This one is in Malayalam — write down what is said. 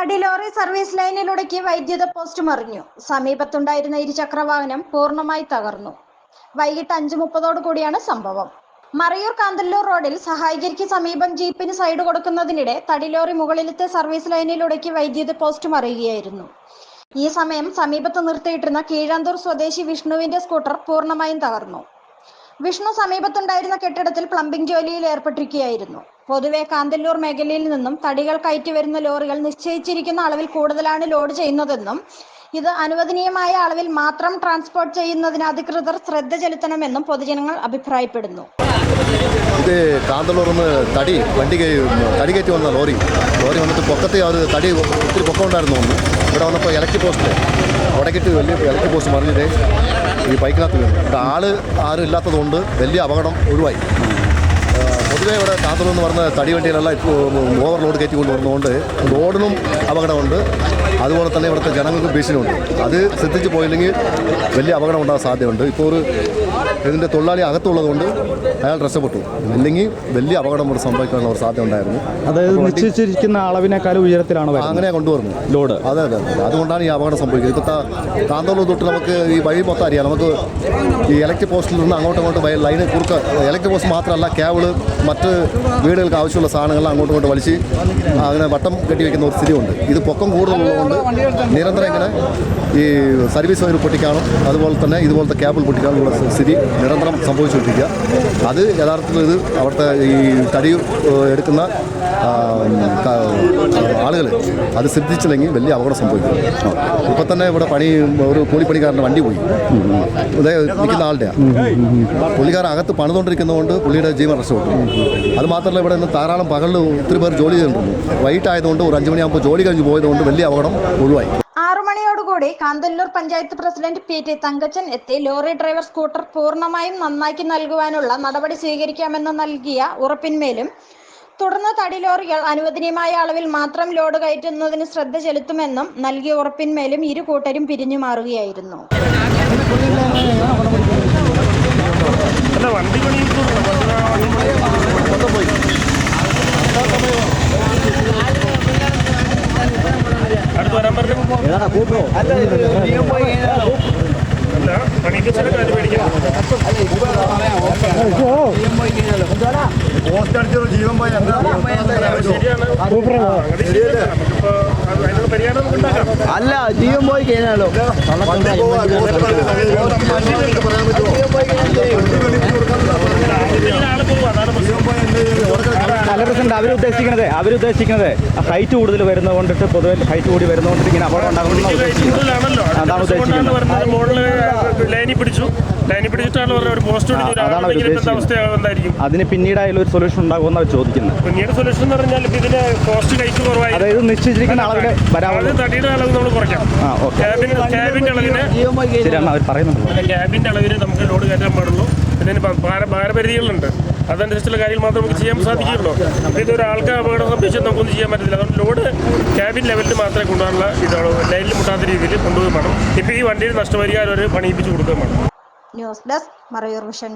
തടി ലോറി സർവീസ് ലൈനിലുടക്കി വൈദ്യുത പോസ്റ്റ് മറിഞ്ഞു. സമീപത്തുണ്ടായിരുന്ന ഇരുചക്രവാഹനം പൂർണമായി തകർന്നു. വൈകിട്ട് അഞ്ചു മുപ്പതോടു കൂടിയാണ് സംഭവം. മറയൂർ കാന്തല്ലൂർ റോഡിൽ സഹായികരിക്ക് സമീപം ജീപ്പിന് സൈഡ് കൊടുക്കുന്നതിനിടെ തടി ലോറി മുകളിലത്തെ സർവീസ് ലൈനിലുടക്കി വൈദ്യുത പോസ്റ്റ് മറിയുകയായിരുന്നു. ഈ സമയം സമീപത്ത് നിർത്തിയിട്ടിരുന്ന കീഴാന്തൂർ സ്വദേശി വിഷ്ണുവിന്റെ സ്കൂട്ടർ പൂർണമായും തകർന്നു. വിഷ്ണു സമീപത്തുണ്ടായിരുന്ന കെട്ടിടത്തിൽ പ്ലംബിംഗ് ജോലിയിൽ ഏർപ്പെട്ടിരിക്കുകയായിരുന്നു. പൊതുവെ കാന്തല്ലൂർ മേഖലയിൽ നിന്നും തടികൾ കയറ്റി വരുന്ന ലോറികൾ നിശ്ചയിച്ചിരിക്കുന്ന അളവിൽ കൂടുതലാണ് ലോഡ് ചെയ്യുന്നതെന്നും ഇത് അനുവദനീയമായ അളവിൽ മാത്രം ട്രാൻസ്പോർട്ട് ചെയ്യുന്നതിന് അധികൃതർ ശ്രദ്ധ ചെലുത്തണമെന്നും പൊതുജനങ്ങൾ അഭിപ്രായപ്പെടുന്നു. ഇത് കാന്തല്ലൂർന്ന് തടി വണ്ടി തടി കയറ്റി വന്ന ലോറി. ലോറി വന്നിട്ട് പൊക്കത്തെ അത് തടി ഒത്തിരി പൊക്കം ഉണ്ടായിരുന്നു ഇവിടെ വന്നപ്പോൾ ഇലക്ട്രിക് പോസ്റ്റ് അവിടെ കിട്ടി വലിയ ഇലക്ട്രിക് പോസ്റ്റ് മറിഞ്ഞിട്ട് ഈ ബൈക്കിനകത്ത് വീണു ആൾ ആരും ഇല്ലാത്തതുകൊണ്ട് വലിയ അപകടം ഒഴിവായി. പൊതുവേ ഇവിടെ കാന്തല്ലൂർ എന്ന് പറഞ്ഞ തടി വണ്ടിയിലെല്ലാം ഇപ്പോൾ ഓവർ ലോഡ് കയറ്റി കൊണ്ടുവരുന്നതുകൊണ്ട് റോഡിനും അപകടമുണ്ട്. അതുപോലെ തന്നെ ഇവിടുത്തെ ജനങ്ങൾക്ക് ഭീഷണിയുണ്ട്. അത് ശ്രദ്ധിച്ച് പോയില്ലെങ്കിൽ വലിയ അപകടം ഉണ്ടാകാൻ സാധ്യതയുണ്ട്. ഇപ്പോൾ ഒരു ഇതിന്റെ തൊഴിലാളി അകത്തുള്ളതുകൊണ്ട് അയാൾ രക്ഷപ്പെട്ടു. അല്ലെങ്കിൽ വലിയ അപകടം ഇവിടെ സംഭവിക്കാനുള്ള ഒരു സാധ്യത ഉണ്ടായിരുന്നു. അതായത് നിശ്ചയിച്ചിരിക്കുന്ന അളവിനേക്കാൾ ഉയരത്തിലാണ് അങ്ങനെ കൊണ്ടുവരുന്നു. ലോഡ്. അതെ അതെ അതെ. അതുകൊണ്ടാണ് ഈ അപകടം സംഭവിക്കുന്നത്. ഇപ്പോൾ കാന്തോളം തൊട്ട് നമുക്ക് ഈ വഴി മൊത്തം അറിയാം. നമുക്ക് ഈ ഇലക്ട്രിക് പോസ്റ്റിൽ നിന്ന് അങ്ങോട്ടും ഇങ്ങോട്ടും ലൈന് കുറുക്ക ഇലക്ട്രിക് പോസ്റ്റ് മാത്രമല്ല കേബിൾ മറ്റ് വീടുകൾക്ക് ആവശ്യമുള്ള സാധനങ്ങളെല്ലാം അങ്ങോട്ടും ഇങ്ങോട്ടും വലിച്ച് അങ്ങനെ വട്ടം കെട്ടി വെക്കുന്ന ഒരു സ്ഥിതിയുണ്ട്. ഇത് പൊക്കം കൂടുതലുള്ളതുകൊണ്ട് നിരന്തരം ഇങ്ങനെ ഈ സർവീസ് വയർ പൊട്ടിക്കാനും അതുപോലെ തന്നെ ഇതുപോലത്തെ കേബിൾ പൊട്ടിക്കാനുള്ള സ്ഥിതി നിരന്തരം സംഭവിച്ചുകൊണ്ടിരിക്കുക. അത് യഥാർത്ഥത്തിൽ ഇത് അവിടുത്തെ ഈ തടി എടുക്കുന്ന ആളുകൾ അത് ശ്രദ്ധിച്ചില്ലെങ്കിൽ വലിയ അപകടം സംഭവിക്കും. ഇപ്പം തന്നെ ഇവിടെ പണി ഒരു കൂലിപ്പണിക്കാരന്റെ വണ്ടി പോയി. നിൽക്കുന്ന ആളുടെയാണ് പുള്ളിക്കാരൻ അകത്ത് പണിതുകൊണ്ടിരിക്കുന്നതുകൊണ്ട് പുള്ളിയുടെ ജീവൻ രക്ഷപ്പെട്ടു അത് മാത്രമല്ല ഇവിടെ നിന്ന് ധാരാളം പകലിൽ ഒത്തിരി പേർ ജോലി ചെയ്തിട്ടുണ്ട്. വൈകിട്ടായതുകൊണ്ട് ഒരു അഞ്ച് മണിയാകുമ്പോൾ ജോലി കഴിഞ്ഞ് പോയതുകൊണ്ട് വലിയ അപകടം ഒഴിവായി. മണിയോടുകൂടി Kanthalloor panchayat president P T Thankachan എത്തി. ലോറി ഡ്രൈവർ സ്കൂട്ടർ പൂർണമായും നന്നാക്കി നൽകുവാനുള്ള നടപടി സ്വീകരിക്കാമെന്ന് നൽകിയ ഉറപ്പിന്മേലും തുടർന്ന് തടി ലോറികൾ അനുവദനീയമായ അളവിൽ മാത്രം ലോഡ് കയറ്റുന്നതിന് ശ്രദ്ധ ചെലുത്തുമെന്നും നൽകിയ ഉറപ്പിന്മേലും ഇരു കൂട്ടരും പിരിഞ്ഞു മാറുകയായിരുന്നു അല്ല വണ്ടി പണി അടുത്ത് വരാൻ പറഞ്ഞു അല്ല പണിക്ക് ചില കാര്യം മേടിക്കാം ശരിയാണ് അങ്ങനെ ശരിയല്ല നമുക്കിപ്പോ അത് നമുക്ക് ഉണ്ടാക്കാം. അല്ല ജീവൻ പോയി കഴിഞ്ഞാലോ? ആദ്യത്തെ ആൾ പോകും അതാണ് പ്രശ്നം അല്ല പ്രസിഡന്റ് അവരുദ്ദേശിക്കുന്നത് അവരുദ്ദേശിക്കുന്നത് ഹൈറ്റ് കൂടുതൽ വരുന്നത് കൊണ്ടിട്ട് പൊതുവെ ഹൈറ്റ് കൂടി വരുന്നതുകൊണ്ട് ഇങ്ങനെ അപകടം ഉണ്ടാകുന്ന ഉദ്ദേശിക്കുന്നത്. അതാണ് മുകളിൽ ലൈനിൽ പിടിച്ചു. ലൈനിൽ പിടിച്ചിട്ടാണ് ഒരു പോസ്റ്റ് അതാണ് അവർ ഉദ്ദേശിക്കുന്നത്. അവസ്ഥ അതിന് പിന്നീടായാലും ഒരു സൊല്യൂഷൻ ഉണ്ടാകുമെന്നാണ് ചോദിക്കുന്നത്. പിന്നീട് സൊല്യൂഷൻ എന്ന് പറഞ്ഞാൽ ഇതിന് കോസ്റ്റ് കൈക്ക് കുറവായി. അതായത് നിശ്ചയിച്ചിരിക്കുന്ന അളവിൽ വരാവുള്ളൂ. തടിയുടെ അളവ് നമ്മൾ കുറയ്ക്കാം. ആ ഓക്കെ. ക്യാബിൻ ക്യാബിന്റെ അളവിന് ശരിയാണ് അവർ പറയുന്നുണ്ടല്ലോ പിന്നെ ക്യാബിന്റെ അളവിന് നമുക്ക് ലോഡ് കയറ്റാൻ പാടുള്ളൂ. പിന്നെ ഭാരപരിധികളുണ്ട്. അതനുസരിച്ചുള്ള കാര്യങ്ങൾ മാത്രമേ നമുക്ക് ചെയ്യാൻ സാധിക്കുകയുള്ളൂ. അപ്പോൾ ഇത് ഒരാൾക്ക് അപകടം സംഭവിച്ചാൽ നമുക്കൊന്നും ചെയ്യാൻ പറ്റില്ല അതുകൊണ്ട് ലോഡ് ക്യാബിൻ ലെവലിൽ മാത്രമേ കൊണ്ടുപോകാനുള്ള ഇതാണ്. ലൈനിൽ മുട്ടാത്ത രീതിയിൽ കൊണ്ടുപോയി വേണം. ഇപ്പോൾ ഈ വണ്ടിയിൽ നഷ്ടപരിഹാരം ഒരു പണിയിപ്പിച്ച് കൊടുക്കുകയും വേണം. News desk Marayur vision